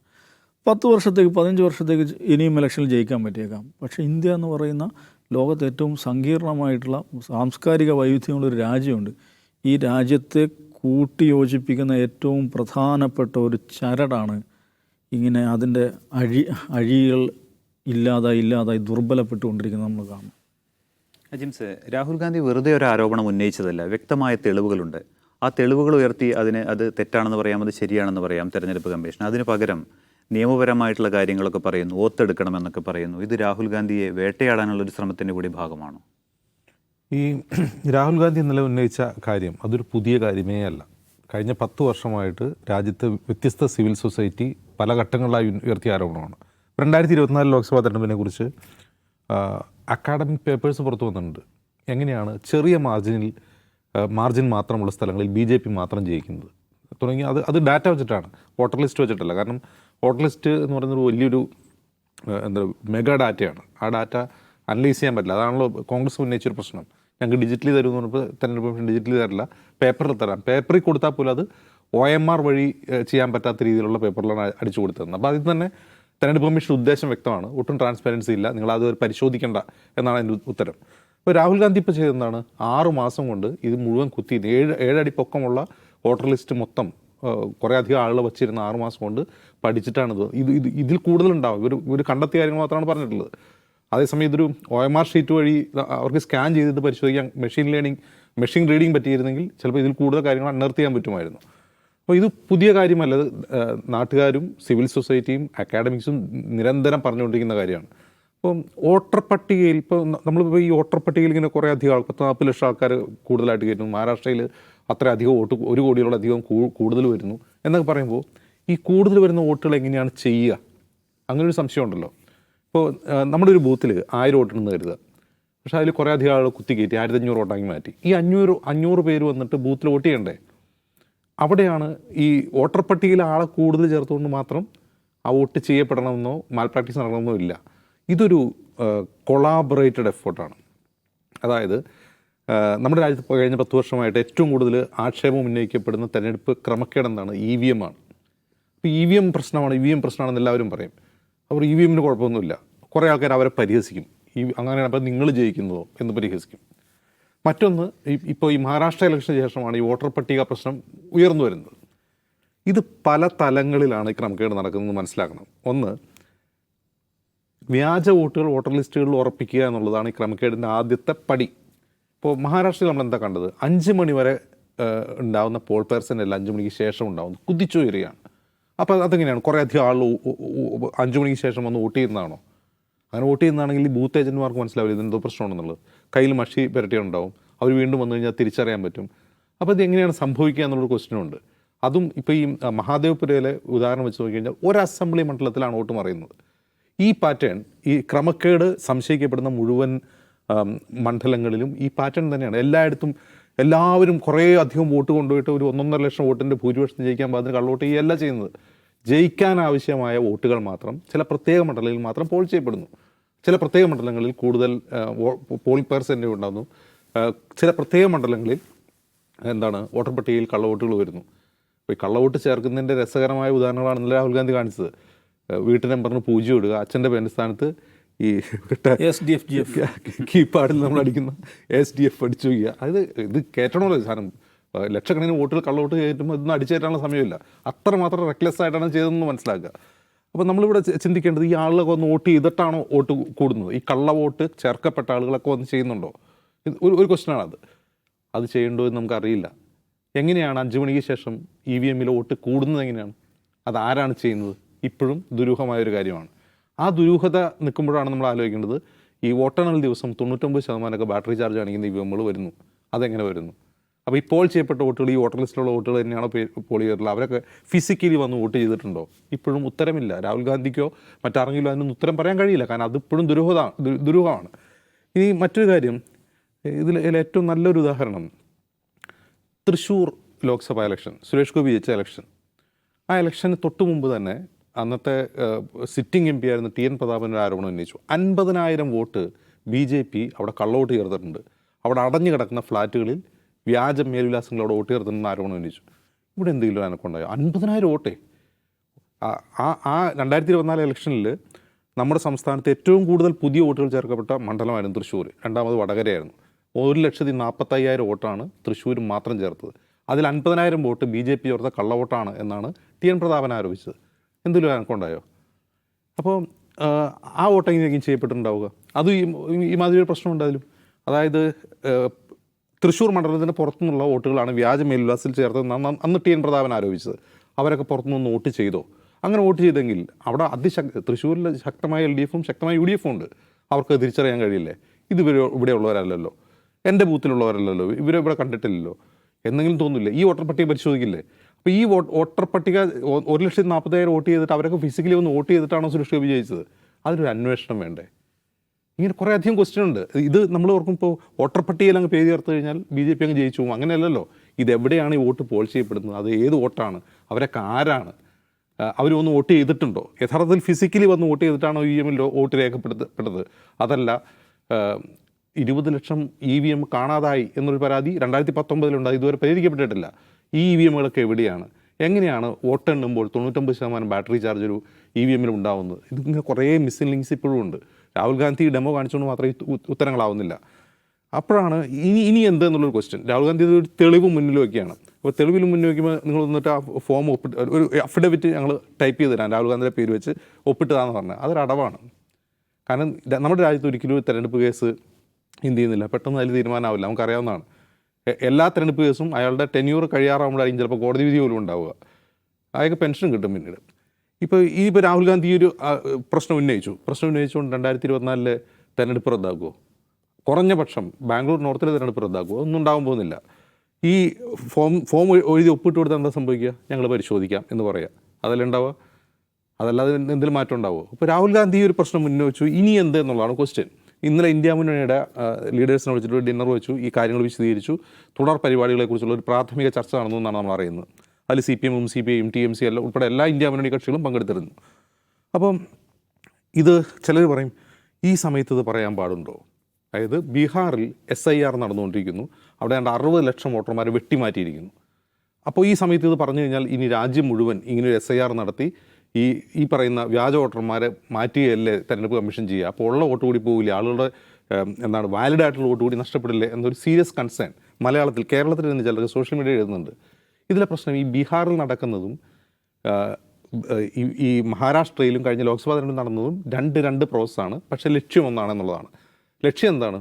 Speaker 2: പത്ത് വർഷത്തേക്ക് പതിനഞ്ച് വർഷത്തേക്ക് ഇനിയും ഇലക്ഷനിൽ ജയിക്കാൻ പറ്റിയേക്കാം. പക്ഷേ ഇന്ത്യ എന്ന് പറയുന്ന ലോകത്തെ ഏറ്റവും സങ്കീർണമായിട്ടുള്ള സാംസ്കാരിക വൈവിധ്യമുള്ളൊരു രാജ്യമുണ്ട്. ഈ രാജ്യത്തെ കൂട്ടി യോജിപ്പിക്കുന്ന ഏറ്റവും പ്രധാനപ്പെട്ട ഒരു ചരടാണ് ഇങ്ങനെ അതിന്റെ അഴി അഴികൾ ഇല്ലാതായി ഇല്ലാതായി ദുർബലപ്പെട്ടുകൊണ്ടിരിക്കുന്നത് നമ്മൾ കാണും
Speaker 1: അജിംസ് രാഹുൽ ഗാന്ധി വെറുതെ ഒരു ആരോപണം ഉന്നയിച്ചതല്ല. വ്യക്തമായ തെളിവുകളുണ്ട്. ആ തെളിവുകൾ ഉയർത്തി അതിന് അത് തെറ്റാണെന്ന് പറയാം അത് ശരിയാണെന്ന് പറയാം തെരഞ്ഞെടുപ്പ് കമ്മീഷൻ. അതിന് പകരം നിയമപരമായിട്ടുള്ള കാര്യങ്ങളൊക്കെ പറയുന്നു ഓത്തെടുക്കണമെന്നൊക്കെ പറയുന്നു. ഇത് രാഹുൽ ഗാന്ധിയെ വേട്ടയാടാനുള്ള ഒരു ശ്രമത്തിന്റെ കൂടി ഭാഗമാണോ?
Speaker 3: ഈ [CLEARS THROAT] രാഹുൽ ഗാന്ധി ഇന്നലെ ഉന്നയിച്ച കാര്യം അതൊരു പുതിയ കാര്യമേ അല്ല. കഴിഞ്ഞ പത്ത് വർഷമായിട്ട് രാജ്യത്തെ വ്യത്യസ്ത സിവിൽ സൊസൈറ്റി പല ഘട്ടങ്ങളിലായി ഉയർത്തിയ ആരോപണമാണ്. രണ്ടായിരത്തി ഇരുപത്തിനാല് ലോക്സഭാ തെരഞ്ഞെടുപ്പിനെ കുറിച്ച് അക്കാഡമിക് പേപ്പേഴ്സ് പുറത്തു വന്നിട്ടുണ്ട്. എങ്ങനെയാണ് ചെറിയ മാർജിനിൽ മാർജിൻ മാത്രമുള്ള സ്ഥലങ്ങളിൽ ബി ജെ പി മാത്രം ജയിക്കുന്നത്? തുടങ്ങി അത് അത് ഡാറ്റ വെച്ചിട്ടാണ്. വോട്ടർ ലിസ്റ്റ് വെച്ചിട്ടല്ല. കാരണം വോട്ടർ ലിസ്റ്റ് എന്ന് പറയുന്നത് വലിയൊരു എന്താ മെഗാ ഡാറ്റയാണ്. ആ ഡാറ്റ അനലൈസ് ചെയ്യാൻ പറ്റില്ല. അതാണല്ലോ കോൺഗ്രസ് ഉന്നയിച്ചൊരു പ്രശ്നം. ഞങ്ങൾക്ക് ഡിജിറ്റലി തരും എന്ന് പറഞ്ഞപ്പോൾ തെരഞ്ഞെടുപ്പ് ഡിജിറ്റലി തരില്ല. പേപ്പറിൽ തരാം. പേപ്പറിൽ കൊടുത്താൽ പോലും അത് ഒ എം ആർ വഴി ചെയ്യാൻ പറ്റാത്ത രീതിയിലുള്ള പേപ്പറിലാണ് അടിച്ചു കൊടുത്തത് അപ്പോൾ അതിൽ തന്നെ തെരഞ്ഞെടുപ്പ് കമ്മീഷൻ ഉദ്ദേശം വ്യക്തമാണ്. ഒട്ടും ട്രാൻസ്പെറൻസി ഇല്ല. നിങ്ങൾ അത് പരിശോധിക്കേണ്ട എന്നാണ് അതിന്റെ ഉത്തരം. ഇപ്പോൾ രാഹുൽ ഗാന്ധി ഇപ്പോൾ ചെയ്തെന്താണ് ആറ് മാസം കൊണ്ട് ഇത് മുഴുവൻ കുത്തി ഏഴ് ഏഴടി പൊക്കമുള്ള വോട്ടർ ലിസ്റ്റ് മൊത്തം കുറേ അധികം ആളുകൾ വച്ചിരുന്ന ആറ് മാസം കൊണ്ട് പഠിച്ചിട്ടാണ് ഇത്. ഇത് ഇത് ഇതിൽ കൂടുതലുണ്ടാവും. ഇവർ ഇവർ കണ്ടെത്തിയ കാര്യങ്ങൾ മാത്രമാണ് പറഞ്ഞിട്ടുള്ളത്. അതേസമയം ഇതൊരു ഒ എം ആർ ഷീറ്റ് വഴി അവർക്ക് സ്കാൻ ചെയ്തിട്ട് പരിശോധിക്കാൻ മെഷീൻ ലേണിംഗ് മെഷീൻ റീഡിംഗ് പറ്റിയിരുന്നെങ്കിൽ ചിലപ്പോൾ ഇതിൽ കൂടുതൽ കാര്യങ്ങൾ അൺഎർത്ത് ചെയ്യാൻ പറ്റുമായിരുന്നു. അപ്പോൾ ഇത് പുതിയ കാര്യമല്ല. ഇത് നാട്ടുകാരും സിവിൽ സൊസൈറ്റിയും അക്കാഡമിക്സും നിരന്തരം പറഞ്ഞുകൊണ്ടിരിക്കുന്ന കാര്യമാണ്. അപ്പം വോട്ടർ പട്ടികയിൽ ഇപ്പോൾ നമ്മളിപ്പോൾ ഈ വോട്ടർ പട്ടികയിൽ ഇങ്ങനെ കുറേ അധികം ആൾ പത്ത് നാൽപ്പത് ലക്ഷം ആൾക്കാർ കൂടുതലായിട്ട് കയറ്റുന്നു മഹാരാഷ്ട്രയിൽ അത്ര അധികം വോട്ട് ഒരു കോടിയോളം അധികം കൂടുതൽ വരുന്നു. എന്നൊക്കെ പറയുമ്പോൾ ഈ കൂടുതൽ വരുന്ന വോട്ടുകൾ എങ്ങനെയാണ് ചെയ്യുക? അങ്ങനൊരു സംശയം ഉണ്ടല്ലോ. ഇപ്പോൾ നമ്മുടെ ഒരു ബൂത്തിൽ ആയിരം വോട്ടുണ്ടെന്ന് കരുതുക. പക്ഷേ അതിൽ കുറേ അധികം ആളുകൾ കുത്തിക്കയറ്റി ആയിരത്തി അഞ്ഞൂറ് വോട്ടാക്കി മാറ്റി. ഈ അഞ്ഞൂറ് അഞ്ഞൂറ് പേര് വന്നിട്ട് ബൂത്തിൽ വോട്ട് ചെയ്യണ്ടേ? അവിടെയാണ് ഈ വോട്ടർ പട്ടികയിൽ ആളെ കൂടുതൽ ചേർത്തുകൊണ്ട് മാത്രം ആ വോട്ട് ചെയ്യപ്പെടണമെന്നോ മാൽ പ്രാക്ടീസ് നടക്കണമെന്നോ ഇല്ല. ഇതൊരു കൊളാബറേറ്റഡ് എഫേർട്ടാണ്. അതായത് നമ്മുടെ രാജ്യത്ത് കഴിഞ്ഞ പത്ത് വർഷമായിട്ട് ഏറ്റവും കൂടുതൽ ആക്ഷേപം ഉന്നയിക്കപ്പെടുന്ന തെരഞ്ഞെടുപ്പ് ക്രമക്കേട് എന്താണ് ഇ വി എം ആണ്. ഇപ്പോൾ ഇ വി എം പ്രശ്നമാണ് ഇ വി എം പ്രശ്നമാണെന്ന് എല്ലാവരും പറയും. അവർ ഇ വി എമ്മിന് കുഴപ്പമൊന്നുമില്ല. കുറേ ആൾക്കാർ അവരെ പരിഹസിക്കും. ഈ അങ്ങനെയാണ് അപ്പോൾ നിങ്ങൾ ജയിക്കുന്നതോ എന്ന് പരിഹസിക്കും. മറ്റൊന്ന് ഇപ്പോൾ ഈ മഹാരാഷ്ട്ര ഇലക്ഷന് ശേഷമാണ് ഈ വോട്ടർ പട്ടിക പ്രശ്നം ഉയർന്നു വരുന്നത്. ഇത് പല തലങ്ങളിലാണ് ഈ ക്രമക്കേട് നടക്കുന്നത് മനസ്സിലാക്കണം. ഒന്ന് വ്യാജ വോട്ടുകൾ വോട്ടർ ലിസ്റ്റുകളിൽ ഉറപ്പിക്കുക എന്നുള്ളതാണ് ഈ ക്രമക്കേടിന്റെ ആദ്യത്തെ പടി. ഇപ്പോൾ മഹാരാഷ്ട്രയിൽ നമ്മൾ എന്താ കണ്ടത്? അഞ്ച് മണി വരെ ഉണ്ടാകുന്ന പോൾ പേഴ്സൺ അല്ല അഞ്ച് മണിക്ക് ശേഷം ഉണ്ടാവുന്നു കുതിച്ചുയരുകയാണ്. അപ്പോൾ അതെങ്ങനെയാണ്? കുറേ അധികം ആൾ അഞ്ച് മണിക്ക് ശേഷം വന്ന് വോട്ട് ചെയ്യുന്നതാണോ? അങ്ങനെ വോട്ട് ചെയ്യുന്നതാണെങ്കിൽ ബൂത്ത് ഏജന്റുമാർക്ക് മനസ്സിലാവില്ല ഇതെന്തോ പ്രശ്നമാണെന്നുള്ളത് കയ്യിൽ മഷി പുരട്ടിയുണ്ടാവും അവർ വീണ്ടും വന്നു കഴിഞ്ഞാൽ തിരിച്ചറിയാൻ പറ്റും. അപ്പോൾ ഇത് എങ്ങനെയാണ് സംഭവിക്കുക എന്നുള്ളൊരു ക്വസ്റ്റ്യനുണ്ട് അതും ഇപ്പോൾ ഈ മഹാദേവപുരയിലെ ഉദാഹരണം വെച്ച് നോക്കിക്കഴിഞ്ഞാൽ ഒരു അസംബ്ലി മണ്ഡലത്തിലാണ് വോട്ട് മറിയുന്നത്. ഈ പാറ്റേൺ ഈ ക്രമക്കേട് സംശയിക്കപ്പെടുന്ന മുഴുവൻ മണ്ഡലങ്ങളിലും ഈ പാറ്റേൺ തന്നെയാണ്. എല്ലായിടത്തും എല്ലാവരും കുറേ അധികം വോട്ട് കൊണ്ടുപോയിട്ട് ഒരു ഒന്നൊന്നര ലക്ഷം വോട്ടിന്റെ ഭൂരിപക്ഷം ജയിക്കാൻ പാകത്തിന് കള്ളവോട്ട് ചെയ്യുകയല്ല ചെയ്യുന്നത്. ജയിക്കാൻ ആവശ്യമായ വോട്ടുകൾ മാത്രം ചില പ്രത്യേക മണ്ഡലങ്ങളിൽ മാത്രം പോൾ ചെയ്യപ്പെടുന്നു. ചില പ്രത്യേക മണ്ഡലങ്ങളിൽ കൂടുതൽ പോളിംഗ് പെർസെന്റേജ് ഉണ്ടാകുന്നു. ചില പ്രത്യേക മണ്ഡലങ്ങളിൽ എന്താണ് വോട്ടർ പട്ടികയിൽ കള്ളവോട്ടുകൾ വരുന്നു. അപ്പോൾ ഈ കള്ളവോട്ട് ചേർക്കുന്നതിന്റെ രസകരമായ ഉദാഹരണങ്ങളാണ് ഇന്നലെ രാഹുൽ ഗാന്ധി കാണിച്ചത്. വീട്ടിൽ വീട്ടു നമ്പറിന് പൂജ്യം ഇടുക അച്ഛന്റെ പേരിന്റെ സ്ഥാനത്ത് ഈ
Speaker 2: S D F G F
Speaker 3: കീപാഡിൽ നമ്മൾ അടിക്കുന്ന എസ് ഡി എഫ് അടിച്ചു വയ്ക്കുക. അത് ഇത് കയറ്റണമല്ലോ സാധനം. ലക്ഷക്കണക്കിന് വോട്ടുകൾ കള്ളവോട്ട് കയറ്റുമ്പോൾ ഇതൊന്നും അടിച്ചേറ്റാനുള്ള സമയമില്ല. അത്രമാത്രം റെക്ലെസ് ആയിട്ടാണ് ചെയ്തതെന്ന് മനസ്സിലാക്കുക. അപ്പോൾ നമ്മളിവിടെ ചിന്തിക്കേണ്ടത് ഈ ആളുകളൊക്കെ ഒന്ന് വോട്ട് ചെയ്തിട്ടാണോ വോട്ട് കൂടുന്നത്? ഈ കള്ള വോട്ട് ചേർക്കപ്പെട്ട ആളുകളൊക്കെ വന്ന് ചെയ്യുന്നുണ്ടോ? ഒരു ഒരു ക്വസ്റ്റനാണ് അത് അത് ചെയ്യണ്ടോ എന്ന് നമുക്കറിയില്ല. എങ്ങനെയാണ് അഞ്ച് മണിക്ക് ശേഷം ഇ വി എമ്മിൽ വോട്ട് കൂടുന്നത് എങ്ങനെയാണ്? അത് ആരാണ് ചെയ്യുന്നത്? ഇപ്പോഴും ദുരൂഹമായ ഒരു കാര്യമാണ്. ആ ദുരൂഹത നിൽക്കുമ്പോഴാണ് നമ്മൾ ആലോചിക്കേണ്ടത്. ഈ വോട്ടെണ്ണൽ ദിവസം തൊണ്ണൂറ്റൊമ്പത് ശതമാനമൊക്കെ ബാറ്ററി ചാർജ് ആണെങ്കിൽ ഈ വി എമ്മുകൾ വരുന്നു. അതെങ്ങനെ വരുന്നു? അപ്പോൾ ഈ പോൾ ചെയ്യപ്പെട്ട വോട്ടുകൾ ഈ വോട്ടർ ലിസ്റ്റിലുള്ള വോട്ടുകൾ തന്നെയാണോ പോളി ചെയ്തിട്ടുള്ളത്? അവരൊക്കെ ഫിസിക്കലി വന്ന് വോട്ട് ചെയ്തിട്ടുണ്ടോ? ഇപ്പോഴും ഉത്തരമില്ല. രാഹുൽ ഗാന്ധിക്കോ മറ്റാരെങ്കിലും അതിനൊന്നും ഉത്തരം പറയാൻ കഴിയില്ല. കാരണം അതിപ്പോഴും ദുരൂഹത ദുരൂഹമാണ്. ഇനി മറ്റൊരു കാര്യം ഇതിൽ ഏറ്റവും നല്ലൊരു ഉദാഹരണം. തൃശ്ശൂർ ലോക്സഭ ഇലക്ഷൻ സുരേഷ് ഗോപി ജയിച്ച ഇലക്ഷൻ ആ ഇലക്ഷന് തൊട്ട് മുമ്പ് തന്നെ അന്നത്തെ സിറ്റിംഗ് എം പി ആയിരുന്ന ടി എൻ പ്രതാപന്റെ ആരോപണം ഉന്നയിച്ചു. അൻപതിനായിരം വോട്ട് ബി ജെ പി അവിടെ കള്ളവോട്ട് ചേർത്തിട്ടുണ്ട്. അവിടെ അടഞ്ഞു കിടക്കുന്ന ഫ്ലാറ്റുകളിൽ വ്യാജ മേൽവിലാസങ്ങൾ അവിടെ വോട്ട് ചേർത്തിട്ടുണ്ടെന്ന് ആരോപണം ഉന്നയിച്ചു. ഇവിടെ എന്തെങ്കിലും അനക്കുണ്ടായോ അൻപതിനായിരം വോട്ടേ. ആ ആ രണ്ടായിരത്തി ഇരുപത്തിനാല് ഇലക്ഷനിൽ നമ്മുടെ സംസ്ഥാനത്ത് ഏറ്റവും കൂടുതൽ പുതിയ വോട്ടുകൾ ചേർക്കപ്പെട്ട മണ്ഡലമായിരുന്നു തൃശ്ശൂർ. രണ്ടാമത് വടകരയായിരുന്നു. ഒരു ലക്ഷത്തി നാൽപ്പത്തയ്യായിരം വോട്ടാണ് തൃശ്ശൂർ മാത്രം ചേർത്തത്. അതിൽ അൻപതിനായിരം വോട്ട് ബി ജെ പി ചേർത്ത കള്ളവോട്ടാണ് എന്നാണ് ടി എൻ പ്രതാപൻ ആരോപിച്ചത്. എന്തെങ്കിലും കണക്കുണ്ടായോ? അപ്പോൾ ആ വോട്ട് എങ്ങനെയൊക്കെയും ചെയ്യപ്പെട്ടിട്ടുണ്ടാവുക. അത് ഈ മാതിരി ഒരു പ്രശ്നം ഉണ്ടായാലും അതായത് തൃശ്ശൂർ മണ്ഡലത്തിന്റെ പുറത്തുനിന്നുള്ള വോട്ടുകളാണ് വ്യാജ മേൽവിലാസിൽ ചേർത്ത് അന്ന് ടി എൻ പ്രതാപൻ ആരോപിച്ചത്. അവരൊക്കെ പുറത്തുനിന്ന് വോട്ട് ചെയ്തോ? അങ്ങനെ വോട്ട് ചെയ്തെങ്കിൽ അവിടെ അതിശക് തൃശ്ശൂരിൽ ശക്തമായ എൽ ഡി എഫും ശക്തമായ യു ഡി എഫും ഉണ്ട്. അവർക്ക് തിരിച്ചറിയാൻ കഴിയില്ലേ? ഇത് ഇവർ ഇവിടെയുള്ളവരല്ലല്ലോ. എന്റെ ബൂത്തിലുള്ളവരല്ലല്ലോ. ഇവരെ ഇവിടെ കണ്ടിട്ടില്ലല്ലോ. എന്തെങ്കിലും തോന്നില്ലേ ഈ വോട്ടർ പട്ടിക പരിശോധിക്കില്ലേ? അപ്പോൾ ഈ വോട്ട് വോട്ടർ പട്ടിക ഒരു ലക്ഷത്തി നാൽപ്പത്തായിരം വോട്ട് ചെയ്തിട്ട് അവരൊക്കെ ഫിസിക്കലി ഒന്ന് വോട്ട് ചെയ്തിട്ടാണോ സുരക്ഷ വിജയിച്ചത് അതിനൊരു അന്വേഷണം വേണ്ടേ? ഇങ്ങനെ കുറേ അധികം ക്വസ്റ്റ്യൻ ഉണ്ട്. ഇത് നമ്മൾ ഓർക്കുമ്പോൾ വോട്ടർ പട്ടികയിൽ അങ്ങ് പേര് ചേർത്ത് കഴിഞ്ഞാൽ ബി ജെ പി അങ്ങ് ജയിച്ചു പോകും. അങ്ങനെയല്ലല്ലോ. ഇതെവിടെയാണ് ഈ വോട്ട് പോൾ ചെയ്യപ്പെടുന്നത്? അത് ഏത് വോട്ടാണ്? അവരൊക്കെ ആരാണ്? അവർ ഒന്ന് വോട്ട് ചെയ്തിട്ടുണ്ടോ? യഥാർത്ഥത്തിൽ ഫിസിക്കലി വന്ന് വോട്ട് ചെയ്തിട്ടാണോ ഇ എമ്മിൽ വോട്ട് രേഖപ്പെടുത്തപ്പെട്ടത് അതല്ല ഇരുപത് ലക്ഷം ഇ വി എം കാണാതായി എന്നൊരു പരാതി രണ്ടായിരത്തി പത്തൊമ്പതിലുണ്ട്. ഇതുവരെ പരിഹരിക്കപ്പെട്ടിട്ടില്ല. ഈ ഇ വി എമ്മുകളൊക്കെ എവിടെയാണ്? എങ്ങനെയാണ് വോട്ട് എണ്ണുമ്പോൾ തൊണ്ണൂറ്റൊമ്പത് ശതമാനം ബാറ്ററി ചാർജ് ഒരു ഇ വി എമ്മിൽ ഉണ്ടാവുന്നത്? ഇതിങ്ങനെ കുറേ മിസ്സിംഗ് ലിങ്ക്സ് ഇപ്പോഴും ഉണ്ട്. രാഹുൽ ഗാന്ധി ഡെമോ കാണിച്ചുകൊണ്ട് മാത്രമേ ഉത്തരങ്ങളാവുന്നില്ല. അപ്പോഴാണ് ഇനി ഇനി എന്ത് എന്നുള്ളൊരു ക്വസ്റ്റ്യൻ രാഹുൽ ഗാന്ധി ഒരു തെളിവ് മുന്നിൽ വയ്ക്കുകയാണ് അപ്പോൾ തെളിവിൽ മുന്നിൽ വയ്ക്കുമ്പോൾ നിങ്ങൾ വന്നിട്ട് ആ ഫോം ഒപ്പിട്ട് ഒരു അഫിഡവിറ്റ് ഞങ്ങൾ ടൈപ്പ് ചെയ്ത് തരാം രാഹുൽ ഗാന്ധിയുടെ പേര് വെച്ച് ഒപ്പിട്ടതാന്ന് പറഞ്ഞത് അതൊരു അടവാണ്. കാരണം നമ്മുടെ രാജ്യത്ത് ഒരിക്കലും ഒരു തെരഞ്ഞെടുപ്പ് കേസ് എന്ത് ചെയ്യുന്നില്ല. പെട്ടെന്ന് അതിൽ തീരുമാനമാവില്ല നമുക്കറിയാവുന്നതാണ്. എല്ലാ തെരഞ്ഞെടുപ്പ് കേസും അയാളുടെ ടെന്യൂർ കഴിയാറാകുമ്പോഴായിരിക്കും ചിലപ്പോൾ കോടതി വിധി പോലും ഉണ്ടാവുക. അയാൾക്ക് പെൻഷൻ കിട്ടും പിന്നീട്. ഇപ്പോൾ ഈ ഇപ്പോൾ രാഹുൽ ഗാന്ധി ഈ ഒരു പ്രശ്നം ഉന്നയിച്ചു. പ്രശ്നം ഉന്നയിച്ചുകൊണ്ട് രണ്ടായിരത്തി ഇരുപത്തിനാലിൽ തെരഞ്ഞെടുപ്പ് റദ്ദാക്കുമോ കുറഞ്ഞ പക്ഷം ബാംഗ്ലൂർ നോർത്തിലെ തെരഞ്ഞെടുപ്പ് റദ്ദാക്കുമോ ഒന്നും ഉണ്ടാകാൻ പോകുന്നില്ല. ഈ ഫോം ഫോം എഴു- എഴുതി ഒപ്പിട്ട് കൊടുത്താൽ എന്താ സംഭവിക്കുക? ഞങ്ങൾ പരിശോധിക്കാം എന്ന് പറയാം. അതല്ല ഉണ്ടാവുക? അതല്ലാതെ എന്തെങ്കിലും മാറ്റം ഉണ്ടാവുമോ? ഇപ്പോൾ രാഹുൽ ഗാന്ധി ഒരു പ്രശ്നം ഉന്നയിച്ചു. ഇനി എന്ത് എന്നുള്ളതാണ് ക്വസ്റ്റ്യൻ ഇന്നലെ ഇന്ത്യ മുന്നണിയുടെ ലീഡേഴ്സിനെ വിളിച്ചിട്ട് ഡിന്നർ വെച്ചു ഈ കാര്യങ്ങൾ വിശദീകരിച്ചു. തുടർ പരിപാടികളെക്കുറിച്ചുള്ള ഒരു പ്രാഥമിക ചർച്ച നടന്നു എന്നാണ് നമ്മൾ അറിയുന്നത്. അതിൽ സി പി എമ്മും സി പി ഐയും ടി എം സി എല്ലാം ഉൾപ്പെടെ എല്ലാ ഇന്ത്യ മുന്നണി കക്ഷികളും പങ്കെടുത്തിരുന്നു. അപ്പം ഇത് ചിലർ പറയും ഈ സമയത്ത് ഇത് പറയാൻ പാടുണ്ടോ? അതായത് ബീഹാറിൽ എസ് ഐ ആർ നടന്നുകൊണ്ടിരിക്കുന്നു. അവിടെ രണ്ട് അറുപത് ലക്ഷം വോട്ടർമാരെ വെട്ടിമാറ്റിയിരിക്കുന്നു. അപ്പോൾ ഈ സമയത്ത് ഇത് പറഞ്ഞു കഴിഞ്ഞാൽ ഇനി രാജ്യം മുഴുവൻ ഇങ്ങനെ ഒരു എസ് ഐ ആർ നടത്തി ഈ ഈ പറയുന്ന വ്യാജ വോട്ടർമാരെ മാറ്റുകയല്ലേ തെരഞ്ഞെടുപ്പ് കമ്മീഷൻ ചെയ്യുക? അപ്പോൾ ഉള്ള വോട്ട് കൂടി പോകില്ല ആളുകളുടെ എന്താണ് വാലിഡ് ആയിട്ടുള്ള വോട്ട് കൂടി നഷ്ടപ്പെടില്ലേ എന്നൊരു സീരിയസ് കൺസേൺ മലയാളത്തിൽ കേരളത്തിൽ നിന്ന് ചിലർ സോഷ്യൽ മീഡിയ എഴുതുന്നുണ്ട്. ഇതിലെ പ്രശ്നം ഈ ബീഹാറിൽ നടക്കുന്നതും ഈ ഈ മഹാരാഷ്ട്രയിലും കഴിഞ്ഞ ലോക്സഭാ തെരഞ്ഞെടുപ്പ് നടന്നതും രണ്ട് രണ്ട് പ്രോസസ്സാണ് പക്ഷേ ലക്ഷ്യം ഒന്നാണെന്നുള്ളതാണ്. ലക്ഷ്യം എന്താണ്?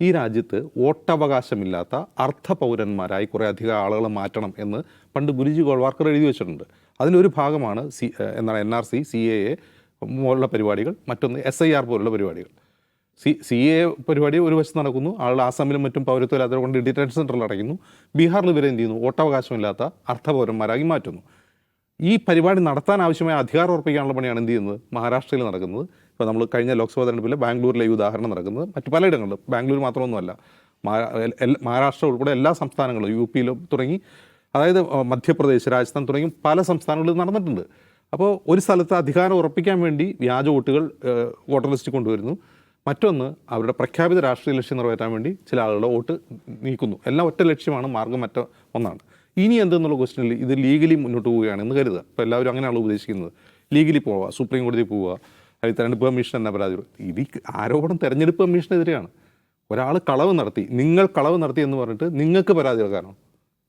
Speaker 3: ഈ രാജ്യത്ത് വോട്ടവകാശമില്ലാത്ത അർത്ഥപൗരന്മാരായി കുറേ അധികം ആളുകളെ മാറ്റണം എന്ന് പണ്ട് ഗുരുജി ഗോൾവാർക്കർ എഴുതി വെച്ചിട്ടുണ്ട്. അതിലൊരു ഭാഗമാണ് സി എന്താണ് N R C C A A പോലുള്ള പരിപാടികൾ മറ്റൊന്ന് എസ് ഐ ആർ പോലുള്ള പരിപാടികൾ. സി സി എ പരിപാടി ഒരു വശത്ത് നടക്കുന്നു ആളുകൾ ആസാമിലും മറ്റും പൗരത്വമില്ലാത്തവരെ കൊണ്ട് ഡിറ്റൻഷൻ സെന്ററിൽ അടയ്ക്കുന്നു ബീഹാറിൽ ഇവരെ എന്ത് ചെയ്യുന്നു? വോട്ടവകാശമില്ലാത്ത അർത്ഥപൗരന്മാരായി മാറ്റുന്നു. ഈ പരിപാടി നടത്താൻ ആവശ്യമായ അധികാരം ഉറപ്പിക്കാനുള്ള പണിയാണ് എന്ത് ചെയ്യുന്നത്? മഹാരാഷ്ട്രയിൽ നടക്കുന്നത്. ഇപ്പോൾ നമ്മൾ കഴിഞ്ഞ ലോക്സഭാ തെരഞ്ഞെടുപ്പിൽ ബാംഗ്ലൂരിലെ ഈ ഉദാഹരണം നടക്കുന്നത് മറ്റു പലയിടങ്ങളിലും. ബാംഗ്ലൂർ മാത്രമൊന്നുമല്ല. മഹാരാഷ്ട്ര ഉൾപ്പെടെ എല്ലാ സംസ്ഥാനങ്ങളും യു പിയിലും തുടങ്ങി അതായത് മധ്യപ്രദേശ് രാജസ്ഥാൻ തുടങ്ങി പല സംസ്ഥാനങ്ങളിലും നടന്നിട്ടുണ്ട്. അപ്പോൾ ഒരു സ്ഥലത്ത് അധികാരം ഉറപ്പിക്കാൻ വേണ്ടി വ്യാജ വോട്ടുകൾ വോട്ടർ ലിസ്റ്റിൽ കൊണ്ടുവരുന്നു. മറ്റൊന്ന് അവരുടെ പ്രഖ്യാപിത രാഷ്ട്രീയ ലക്ഷ്യം നിറവേറ്റാൻ വേണ്ടി ചില ആളുകളുടെ വോട്ട് നീക്കുന്നു. എല്ലാം ഒറ്റ ലക്ഷ്യമാണ് മാർഗം മറ്റ ഒന്നാണ്. ഇനി എന്തെന്നുള്ള ക്വസ്റ്റനിൽ ഇത് ലീഗലി മുന്നോട്ട് പോവുകയാണ് എന്ന് കരുതുക. അപ്പോൾ എല്ലാവരും അങ്ങനെയാണ് ഉപദേശിക്കുന്നത്. ലീഗലി പോവുക സുപ്രീം കോടതി പോവുക തെരഞ്ഞെടുപ്പ് കമ്മീഷൻ എന്ന പരാതി ഇത് ആരോപണം തെരഞ്ഞെടുപ്പ് കമ്മീഷനെതിരെയാണ് ഒരാൾ കളവ് നടത്തി നിങ്ങൾ കളവ് നടത്തി എന്ന് പറഞ്ഞിട്ട് നിങ്ങൾക്ക് പരാതി കൊടുക്കാനോ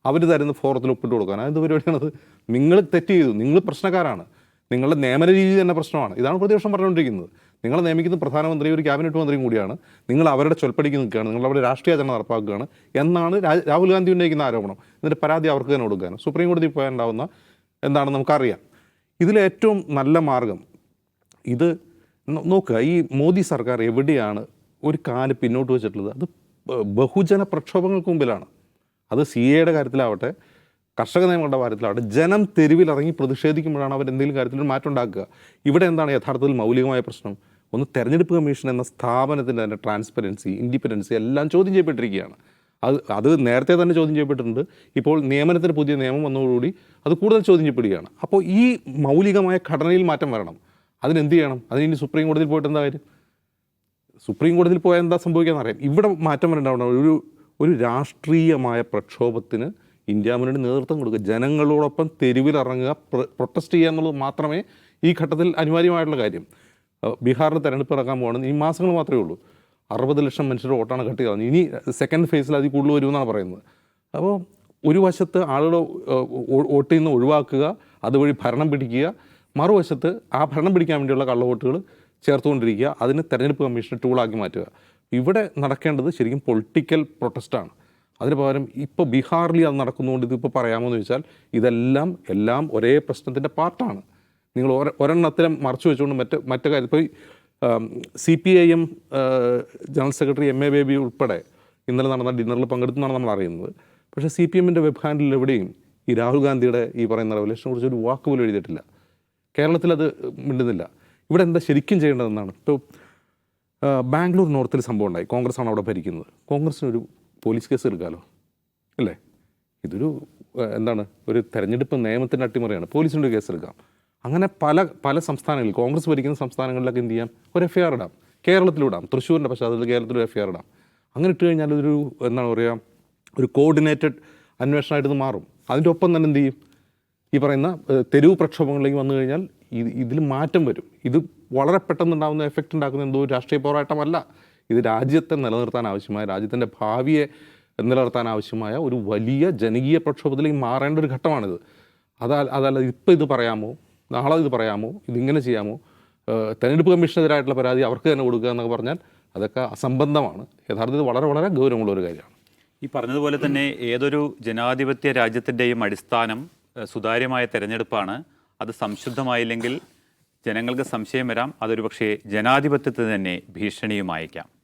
Speaker 3: അവർ തരുന്ന ഫോറത്തിൽ ഒപ്പിട്ട് കൊടുക്കാനോ? അത് പരിപാടിയാണത്? നിങ്ങൾ തെറ്റ് ചെയ്തു നിങ്ങൾ പ്രശ്നക്കാരാണ്. നിങ്ങളുടെ നിയമന രീതി തന്നെ പ്രശ്നമാണ്. ഇതാണ് പ്രതിപക്ഷം പറഞ്ഞുകൊണ്ടിരിക്കുന്നത്. നിങ്ങളെ നിയമിക്കുന്ന പ്രധാനമന്ത്രിയും ഒരു ക്യാബിനറ്റ് മന്ത്രിയും കൂടിയാണ്. നിങ്ങൾ അവരുടെ ചൊൽപ്പടിക്ക് നിൽക്കുകയാണ്. നിങ്ങൾ അവരുടെ രാഷ്ട്രീയ ചരണം നടപ്പാക്കുകയാണ്. എന്നാണ് രാഹുൽ ഗാന്ധി ഉന്നയിക്കുന്ന ആരോപണം. എന്നിട്ട് പരാതി അവർക്ക് തന്നെ കൊടുക്കുകയാണ് സുപ്രീം കോടതി പോയാൽ ഉണ്ടാവുന്ന എന്താണെന്ന് നമുക്കറിയാം. ഇതിലേറ്റവും നല്ല മാർഗം ഇത് നോക്കുക ഈ മോദി സർക്കാർ എവിടെയാണ് ഒരു കാൽ പിന്നോട്ട് വെച്ചിട്ടുള്ളത്? അത് ബഹുജന പ്രക്ഷോഭങ്ങൾക്ക് മുമ്പിലാണ്. അത് സി എയുടെ കാര്യത്തിലാവട്ടെ കർഷക നിയമങ്ങളുടെ കാര്യത്തിലാവട്ടെ ജനം തെരുവിലിറങ്ങി പ്രതിഷേധിക്കുമ്പോഴാണ് അവർ എന്തെങ്കിലും കാര്യത്തിൽ മാറ്റം ഉണ്ടാക്കുക. ഇവിടെ എന്താണ് യഥാർത്ഥത്തിൽ മൗലികമായ പ്രശ്നം? ഒന്ന് തെരഞ്ഞെടുപ്പ് കമ്മീഷൻ എന്ന സ്ഥാപനത്തിന്റെ തന്നെ ട്രാൻസ്പെറൻസി ഇൻഡിപെൻഡൻസി എല്ലാം ചോദ്യം ചെയ്യപ്പെട്ടിരിക്കുകയാണ്. അത് അത് നേരത്തെ തന്നെ ചോദ്യം ചെയ്യപ്പെട്ടിട്ടുണ്ട്. ഇപ്പോൾ നിയമനത്തിന് പുതിയ നിയമം വന്നതോടുകൂടി അത് കൂടുതൽ ചോദ്യം ചെയ്യപ്പെടുകയാണ്. അപ്പോൾ ഈ മൗലികമായ ഘടനയിൽ മാറ്റം വരണം. അതിനെന്ത് ചെയ്യണം? അതിന് സുപ്രീം കോടതിയിൽ പോയിട്ട് എന്താ കാര്യം? സുപ്രീം കോടതിയിൽ പോയാൽ എന്താ സംഭവിക്കാന്ന് അറിയാം. ഇവിടെ മാറ്റം വരണ്ടാവണം ഒരു ഒരു രാഷ്ട്രീയമായ പ്രക്ഷോഭത്തിന് ഇന്ത്യ മുന്നണി നേതൃത്വം കൊടുക്കുക. ജനങ്ങളോടൊപ്പം തെരുവിലിറങ്ങുക പ്രൊട്ടസ്റ്റ് ചെയ്യുക എന്നുള്ളത് മാത്രമേ ഈ ഘട്ടത്തിൽ അനിവാര്യമായിട്ടുള്ള കാര്യം. ബീഹാറിൽ തെരഞ്ഞെടുപ്പ് ഇറക്കാൻ പോകണം ഈ മാസങ്ങൾ മാത്രമേ ഉള്ളൂ. അറുപത് ലക്ഷം മനുഷ്യരുടെ വോട്ടാണ് കട്ട് ചെയ്തത്. ഇനി സെക്കൻഡ് ഫേസിൽ അതിൽ കൂടുതൽ വരുമെന്നാണ് പറയുന്നത്. അപ്പോൾ ഒരു വശത്ത് ആളുകൾ വോട്ടിൽ നിന്ന് ഒഴിവാക്കുക അതുവഴി ഭരണം പിടിക്കുക മറുവശത്ത് ആ ഭരണം പിടിക്കാൻ വേണ്ടിയുള്ള കള്ളവോട്ടുകൾ ചേർത്തുകൊണ്ടിരിക്കുക അതിന് തെരഞ്ഞെടുപ്പ് കമ്മീഷനെ ടൂളാക്കി മാറ്റുക. ഇവിടെ നടക്കേണ്ടത് ശരിക്കും പൊളിറ്റിക്കൽ പ്രൊട്ടസ്റ്റാണ് അതിന് പകരം ഇപ്പോൾ ബീഹാറിൽ അത് നടക്കുന്നതുകൊണ്ട് ഇതിപ്പോൾ പറയാമോ എന്ന് ചോദിച്ചാൽ ഇതെല്ലാം എല്ലാം ഒരേ പ്രശ്നത്തിന്റെ പാർട്ടാണ്. നിങ്ങൾ ഒരെ ഒരെണ്ണത്തിലും മറച്ചു വെച്ചുകൊണ്ട് മറ്റ് മറ്റേ കാര്യം ഇപ്പോൾ C P I M general secretary M A Baby ഉൾപ്പെടെ ഇന്നലെ നടന്ന ഡിന്നറിൽ പങ്കെടുത്തെന്നാണ് നമ്മൾ അറിയുന്നത്. പക്ഷേ സി പി എമ്മിന്റെ വെബ് ഹാൻഡിൽ എവിടെയും ഈ രാഹുൽ ഗാന്ധിയുടെ ഈ പറയുന്ന റെവലേഷനെ കുറിച്ച് ഒരു വാക്ക് പോലും എഴുതിയിട്ടില്ല. കേരളത്തിൽ അത് മിണ്ടുന്നില്ല. ഇവിടെ എന്താ ശരിക്കും ചെയ്യേണ്ടതെന്നാണ്. ഇപ്പോൾ ബാംഗ്ലൂർ നോർത്തിൽ സംഭവം ഉണ്ടായി. കോൺഗ്രസ് ആണ് അവിടെ ഭരിക്കുന്നത്. കോൺഗ്രസിനൊരു പോലീസ് കേസ് എടുക്കാമല്ലോ അല്ലേ? ഇതൊരു എന്താണ് ഒരു തെരഞ്ഞെടുപ്പ് നിയമത്തിന്റെ അട്ടിമറിയാണ്. പോലീസിന്റെ ഒരു കേസ് എടുക്കാം. അങ്ങനെ പല പല സംസ്ഥാനങ്ങളിൽ കോൺഗ്രസ് ഭരിക്കുന്ന സംസ്ഥാനങ്ങളിലൊക്കെ എന്ത് ചെയ്യാം? ഒരു എഫ് ഐ ആർ ഇടാം. കേരളത്തിലിടാം തൃശ്ശൂരിന്റെ പശ്ചാത്തലത്തിൽ കേരളത്തിൽ ഒരു എഫ് ഐ ആർ ഇടാം. അങ്ങനെ ഇട്ട് കഴിഞ്ഞാൽ ഇതൊരു എന്താണ് പറയുക ഒരു കോർഡിനേറ്റഡ് അന്വേഷണമായിട്ട് മാറും. അതിന്റെ ഒപ്പം തന്നെ എന്ത് ചെയ്യും? ഈ പറയുന്ന തെരുവ് പ്രക്ഷോഭങ്ങളിലേക്ക് വന്നു കഴിഞ്ഞാൽ ഇത് ഇതിൽ മാറ്റം വരും. ഇത് വളരെ പെട്ടെന്ന് ഉണ്ടാകുന്ന എഫക്റ്റ് ഉണ്ടാക്കുന്ന എന്തോ രാഷ്ട്രീയ പോരാട്ടമല്ല. ഇത് രാജ്യത്തെ നിലനിർത്താൻ ആവശ്യമായ രാജ്യത്തിന്റെ ഭാവിയെ നിലനിർത്താൻ ആവശ്യമായ ഒരു വലിയ ജനകീയ പ്രക്ഷോഭത്തിലേക്ക് മാറേണ്ട ഒരു ഘട്ടമാണിത്. അതാ അതല്ല ഇപ്പം ഇത് പറയാമോ? നാളെ ഇത് പറയാമോ? ഇതിങ്ങനെ ചെയ്യാമോ? തെരഞ്ഞെടുപ്പ് കമ്മീഷനെതിരായിട്ടുള്ള പരാതി അവർക്ക് തന്നെ കൊടുക്കുക എന്നൊക്കെ പറഞ്ഞാൽ അതൊക്കെ അസംബന്ധമാണ്. യഥാർത്ഥത്തിൽ വളരെ വളരെ ഗൗരവമുള്ള ഒരു കാര്യമാണ്.
Speaker 1: ഈ പറഞ്ഞതുപോലെ തന്നെ ഏതൊരു ജനാധിപത്യ രാജ്യത്തിന്റെയും അടിസ്ഥാനം സുതാര്യമായ തെരഞ്ഞെടുപ്പാണ്. അത് സംശുദ്ധമായില്ലെങ്കിൽ ജനങ്ങൾക്ക് സംശയം വരാം. അതൊരു പക്ഷേ ജനാധിപത്യത്തിന് തന്നെ ഭീഷണിയുമായേക്കാം